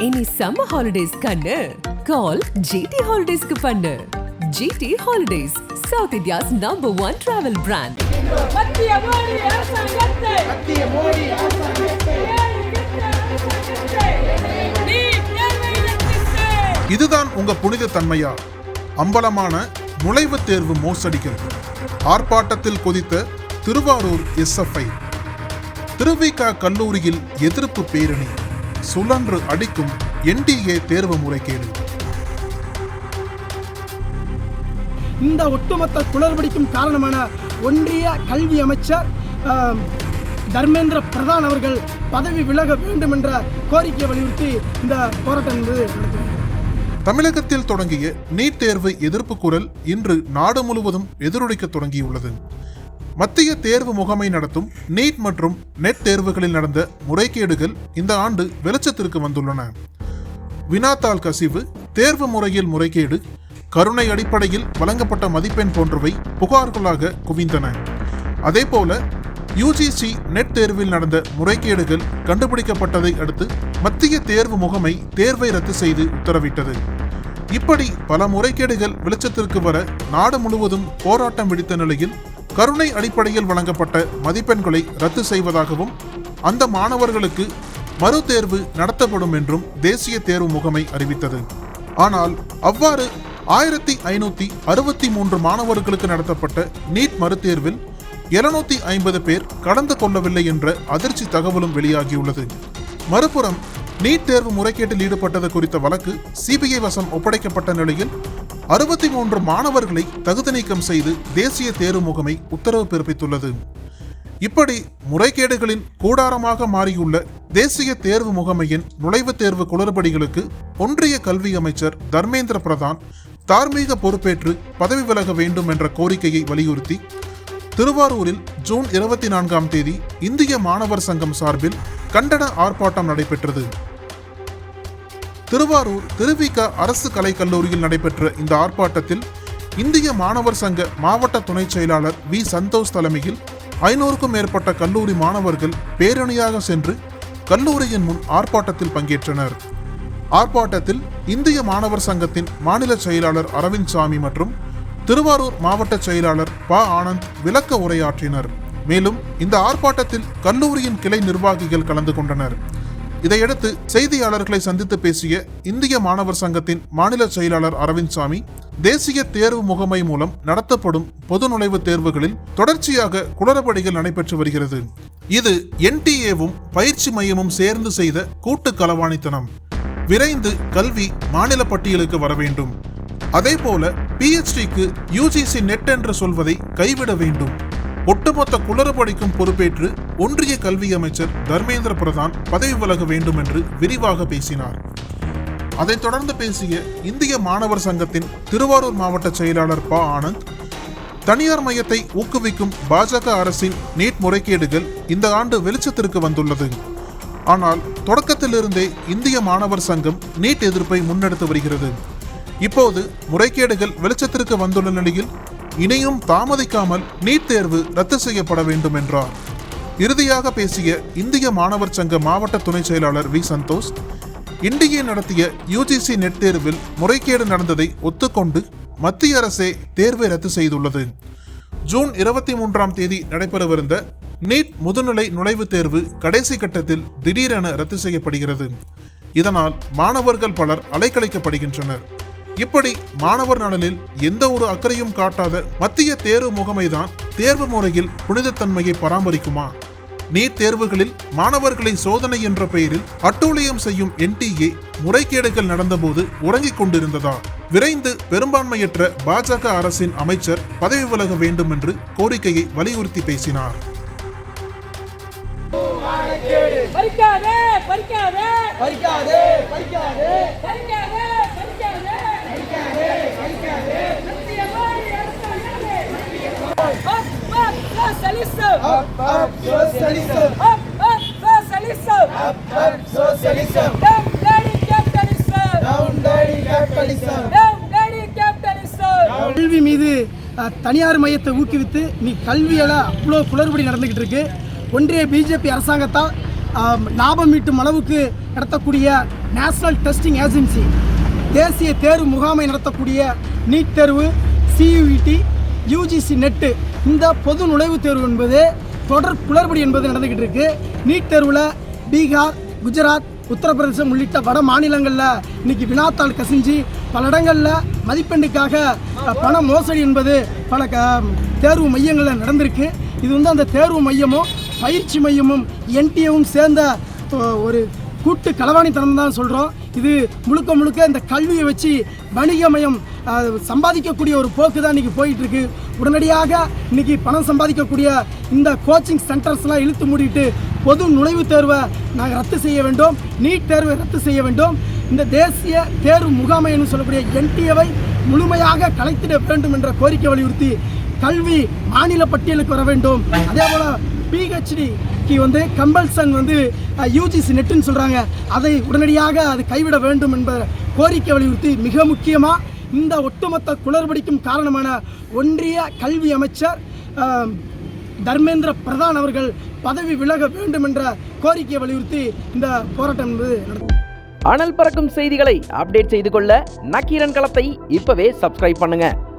இனி summer holidays கண்ணு. கால் GT ஹாலிடேஸ்க்கு பண்ணு. GT holidays south India's number one travel brand. இதுதான் உங்க புனித தன்மையா அம்பலமான நுழைவுத் தேர்வு மோசடிகள். ஆர்ப்பாட்டத்தில் கொதித்த திருவாரூர் எஸ்எஃப்ஐ திருவிக கல்லூரியில் எதிர்ப்பு பேரணி. சுழன்று அடிக்கும் என்டிஏ தேர்வு முறைகேடு. இந்த ஒட்டுமொத்த குளறுபடிக்கும் காரணமான ஒன்றிய கல்வி அமைச்சர் தர்மேந்திர பிரதான் அவர்கள் பதவி விலக வேண்டும் என்ற கோரிக்கையை வலியுறுத்தி இந்த போராட்டம் என்பது தமிழகத்தில் தொடங்கிய நீட் தேர்வு எதிர்ப்பு குரல் இன்று நாடு முழுவதும் எதிரொலிக்க தொடங்கியுள்ளது. மத்திய தேர்வு முகமை நடத்தும் நீட் மற்றும் நெட் தேர்வுகளில் நடந்த முறைகேடுகள் இந்த ஆண்டு வெளிச்சத்திற்கு வந்துள்ளன. வினாத்தாள் கசிவு தேர்வு முறையில் முறைகேடு கருணை அடிப்படையில் வழங்கப்பட்ட மதிப்பெண் போன்றவை புகார்களாக குவிந்தன. அதேபோல யுஜிசி நெட் தேர்வில் நடந்த முறைகேடுகள் கண்டுபிடிக்கப்பட்டதை அடுத்து மத்திய தேர்வு முகமை தேர்வை ரத்து செய்து உத்தரவிட்டது. இப்படி பல முறைகேடுகள் வெளிச்சத்திற்கு வர நாடு முழுவதும் போராட்டம் விடுத்த நிலையில் கருணை அடிப்படையில் வழங்கப்பட்ட மதிப்பெண்களை ரத்து செய்வதாகவும் அந்த மாணவர்களுக்கு மறுதேர்வு நடத்தப்படும் என்றும் தேசிய தேர்வு முகமை அறிவித்தது. ஆனால் அவ்வாறு ஆயிரத்தி ஐநூத்தி அறுபத்தி மூன்று மாணவர்களுக்கு நடத்தப்பட்ட நீட் மறுதேர்வில் எழுநூத்தி ஐம்பது பேர் கடந்து கொள்ளவில்லை என்ற அதிர்ச்சி தகவலும் வெளியாகியுள்ளது. மறுபுறம் நீட் தேர்வு முறைகேட்டில் ஈடுபட்டது குறித்த வழக்கு சிபிஐ வசம் ஒப்படைக்கப்பட்ட நிலையில் அறுபத்தி மூன்று மாணவர்களை தகுதி நீக்கம் செய்து தேசிய தேர்வு முகமை உத்தரவு பிறப்பித்துள்ளது. இப்படி முறைகேடுகளின் கூடாரமாக மாறியுள்ள தேசிய தேர்வு முகமையின் நுழைவுத் தேர்வு குளறுபடிகளுக்கு ஒன்றிய கல்வி அமைச்சர் தர்மேந்திர பிரதான் தார்மீக பொறுப்பேற்று பதவி விலக வேண்டும் என்ற கோரிக்கையை வலியுறுத்தி திருவாரூரில் ஜூன் இருபத்தி நான்காம் தேதி இந்திய மாணவர் சங்கம் சார்பில் கண்டன ஆர்ப்பாட்டம் நடைபெற்றது. திருவாரூர் திருவிக அரசு கலைக் கல்லூரியில் நடைபெற்ற இந்த ஆர்ப்பாட்டத்தில் இந்திய மாணவர் சங்க மாவட்ட துணைச் செயலாளர் வி. சந்தோஷ் தலைமையில் ஐநூறுக்கும் மேற்பட்ட கல்லூரி மாணவர்கள் பேரணியாக சென்று கல்லூரியின் முன் ஆர்ப்பாட்டத்தில் பங்கேற்றனர். ஆர்ப்பாட்டத்தில் இந்திய மாணவர் சங்கத்தின் மாநில செயலாளர் அரவிந்த் சாமி மற்றும் திருவாரூர் மாவட்ட செயலாளர் ப. ஆனந்த் விளக்க உரையாற்றினர். மேலும் இந்த ஆர்ப்பாட்டத்தில் கல்லூரியின் கிளை நிர்வாகிகள் கலந்து கொண்டனர். இதையடுத்து செய்தியாளர்களை சந்தித்து பேசிய இந்திய மாணவர் சங்கத்தின் மாநில செயலாளர் அரவிந்த் சாமி தேசிய தேர்வு முகமை மூலம் நடத்தப்படும் பொது நுழைவுத் தேர்வுகளில் தொடர்ச்சியாக குளறுபடிகள் நடைபெற்று வருகிறது. இது என்டிஏவும் பயிற்சி மையமும் சேர்ந்து செய்த கூட்டு களவாணித்தனம். விரைந்து கல்வி மாநில பட்டியலுக்கு வர வேண்டும். அதேபோல பிஹெச்டிக்கு யூஜிசி நெட் என்று சொல்வதை கைவிட வேண்டும். ஒட்டுமொத்த குளறுபடிக்கும் பொறுப்பேற்று ஒன்றிய கல்வி அமைச்சர் தர்மேந்திர பிரதான் பதவி விலக வேண்டும் என்று விரிவாக பேசினார். அதைத் தொடர்ந்து பேசிய இந்திய மாணவர் சங்கத்தின் திருவாரூர் மாவட்ட செயலாளர் ப. ஆனந்த் தனியார் மையத்தை ஊக்குவிக்கும் பாஜக அரசின் நீட் முறைகேடுகள் இந்த ஆண்டு வெளிச்சத்திற்கு வந்துள்ளது. ஆனால் தொடக்கத்திலிருந்தே இந்திய மாணவர் சங்கம் நீட் எதிர்ப்பை முன்னெடுத்து வருகிறது. இப்போது முறைகேடுகள் வெளிச்சத்திற்கு வந்துள்ள நிலையில் இனியும் தாமதிக்காமல் நீட் தேர்வு ரத்து செய்யப்பட வேண்டும் என்றார். இறுதியாக பேசிய இந்திய மாணவர் சங்க மாவட்ட துணை செயலாளர் வி. சந்தோஷ் இண்டியே நடத்திய யுஜிசி நெட் தேர்வில் முறைகேடு நடந்ததை ஒத்துக்கொண்டு மத்திய அரசே தேர்வை ரத்து செய்துள்ளது. ஜூன் இருபத்தி மூன்றாம் தேதி நடைபெறவிருந்த நீட் முதுநிலை நுழைவுத் தேர்வு கடைசி கட்டத்தில் திடீரென ரத்து செய்யப்படுகிறது. இதனால் மாணவர்கள் பலர் அலைக்கழிக்கப்படுகின்றனர். இப்படி மாணவர் நலனில் எந்த ஒரு அக்கறையும் காட்டாத மத்திய தேர்வு முகமைதான் தேர்வு முறையில் புனிதத்தன்மையை பராமரிக்குமா நீட் தேர்வுகளில் மாணவர்களை சோதனை என்ற பெயரில் அட்டூழியம் செய்யும் என்டிஏ முறைகேடுகள் நடந்தபோது உறங்கிக் கொண்டிருந்ததா விரைந்து பெரும்பான்மையற்ற பாஜக அரசின் அமைச்சர் பதவி விலக வேண்டும் என்று கோரிக்கையை வலியுறுத்தி பேசினார் பறிக்காதே பறிக்காதே பறிக்காதே பறிக்காதே பறிக்காதே socialism up up socialism up up socialism down lady capitalism down diary capitalism down lady capitalism கல்வி மீது தனியார் மையத்தை ஊக்குவித்து நீ கல்வியில் அவ்வளோ குளறுபடி நடந்துக்கிட்டு இருக்கு ஒன்றிய பிஜேபி அரசாங்கத்தால் லாபம் ஈட்டும் அளவுக்கு நடத்தக்கூடிய நேஷனல் டெஸ்டிங் ஏஜென்சி தேசிய தேர்வு முகாமை நடத்தக்கூடிய நீட் தேர்வு சியூஇடி யூஜிசி நெட்டு இந்த பொது நுழைவுத் தேர்வு என்பது தொடர் குளறுபடி என்பது நடந்துக்கிட்டு இருக்கு. நீட் தேர்வில் பீகார் குஜராத் உத்தரப்பிரதேசம் உள்ளிட்ட வட மாநிலங்களில் இன்னைக்கு வினாத்தாள் கசிஞ்சு பல இடங்களில் மதிப்பெண்ணுக்காக பண மோசடி என்பது பல க தேர்வு மையங்களில் நடந்திருக்கு. இது வந்து அந்த தேர்வு மையமும் பயிற்சி மையமும் என்டிஏவும் சேர்ந்த ஒரு கூட்டு களவாணித்தனம் தான் சொல்கிறோம் இது முழுக்க முழுக்க இந்த கல்வியை வச்சு வணிகமயம் சம்பாதிக்கக்கூடிய ஒரு போக்கு தான் இன்றைக்கி போயிட்டுருக்கு. உடனடியாக இன்றைக்கி பணம் சம்பாதிக்கக்கூடிய இந்த கோச்சிங் சென்டர்ஸ்லாம் இழுத்து மூடிட்டு பொது நுழைவுத் தேர்வை நாங்கள் ரத்து செய்ய வேண்டும். நீட் தேர்வை ரத்து செய்ய வேண்டும். இந்த தேசிய தேர்வு முகாமை என்று சொல்லக்கூடிய என்டிஏவை முழுமையாக கலைத்திட வேண்டும் என்ற கோரிக்கை வலியுறுத்தி கல்வி மாநில பட்டியலுக்கு வர வேண்டும். அதே போல் பிஹெச்டி பிஹெச்டிக்கு வந்து கம்பல்சன் வந்து யூஜிசி நெட்டுன்னு சொல்கிறாங்க அதை உடனடியாக அது கைவிட வேண்டும் என்ற கோரிக்கை வலியுறுத்தி மிக முக்கியமாக இந்த ஒட்டுமொத்த குளறுபடிக்கும் காரணமான ஒன்றிய கல்வி அமைச்சர் தர்மேந்திர பிரதான் அவர்கள் பதவி விலக வேண்டும் என்ற கோரிக்கையை வலியுறுத்தி இந்த போராட்டம் என்பது அனல் பறக்கும் செய்திகளை அப்டேட் செய்து கொள்ள நக்கீரன் களத்தை இப்பவே சப்ஸ்கிரைப் பண்ணுங்கள்